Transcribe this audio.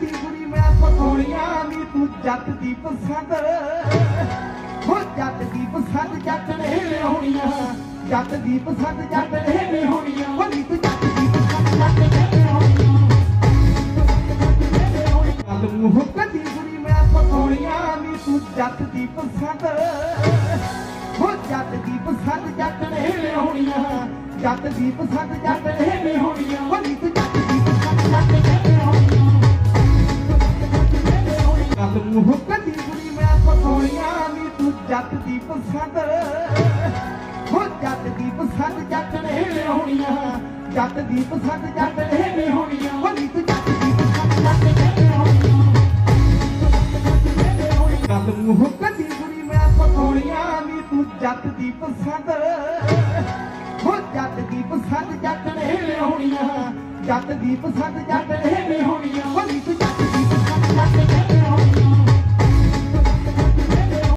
ਦੀ ਬੁਰੀ ਮੈਂ ਪਕੌੜੀਆਂ ਵੀ ਤੂੰ ਜੱਟ ਦੀ ਪਸੰਦ। ਹੋ ਜੱਟ ਦੀ ਪਸੰਦ ਜੱਟ ਨੇ ਹੋਣੀਆਂ ਜੱਟ ਦੀ ਪਸੰਦ ਜੱਟ ਨੇ ਹੋਣੀਆਂ ਹੋ ਨੀ ਤੂੰ ਜੱਟ ਦੀ ਪਸੰਦ ਜੱਟ ਨੇ ਹੋਣੀਆਂ ਗੱਲ ਮੂੰਹ ਕਦੀ ਬੁਰੀ ਮੈਂ ਪਕੌੜੀਆਂ ਵੀ ਤੂੰ ਜੱਟ ਦੀ ਪਸੰਦ। ਹੋ ਜੱਟ ਦੀ ਪਸੰਦ ਜੱਟ ਨੇ ਹੋਣੀਆਂ ਜੱਟ ਦੀ ਪਸੰਦ ਜੱਟ ਨੇ ਹੋਣੀਆਂ ਹੋ ਨੀ ਤੂੰ ਹੁੱਕ ਦੀ ਕੁੜੀ ਮੈਂ ਪਸੋਣੀਆਂ ਵੀ ਤੂੰ ਜੱਟ ਦੀ ਪਸੰਦ। ਹੋ ਜੱਟ ਦੀ ਪਸੰਦ ਜੱਟ ਨੇ ਹੋਣੀਆਂ। ਜੱਟ ਦੀ ਪਸੰਦ ਜੱਟ ਨੇ ਹੋਣੀਆਂ। ਹੋ ਨੀ ਤੂੰ ਜੱਟ ਦੀ ਪਸੰਦ ਜੱਟ ਨੇ ਹੋਣੀਆਂ। ਗੱਲ ਹੁੱਕ ਦੀ ਕੁੜੀ ਮੈਂ ਪਸੋਣੀਆਂ ਵੀ ਤੂੰ ਜੱਟ ਦੀ ਪਸੰਦ। ਹੋ ਜੱਟ ਦੀ ਪਸੰਦ ਜੱਟ ਨੇ ਹੋਣੀਆਂ। ਜੱਟ ਦੀ ਪਸੰਦ ਜੱਟ ਨੇ ਹੋਣੀਆਂ।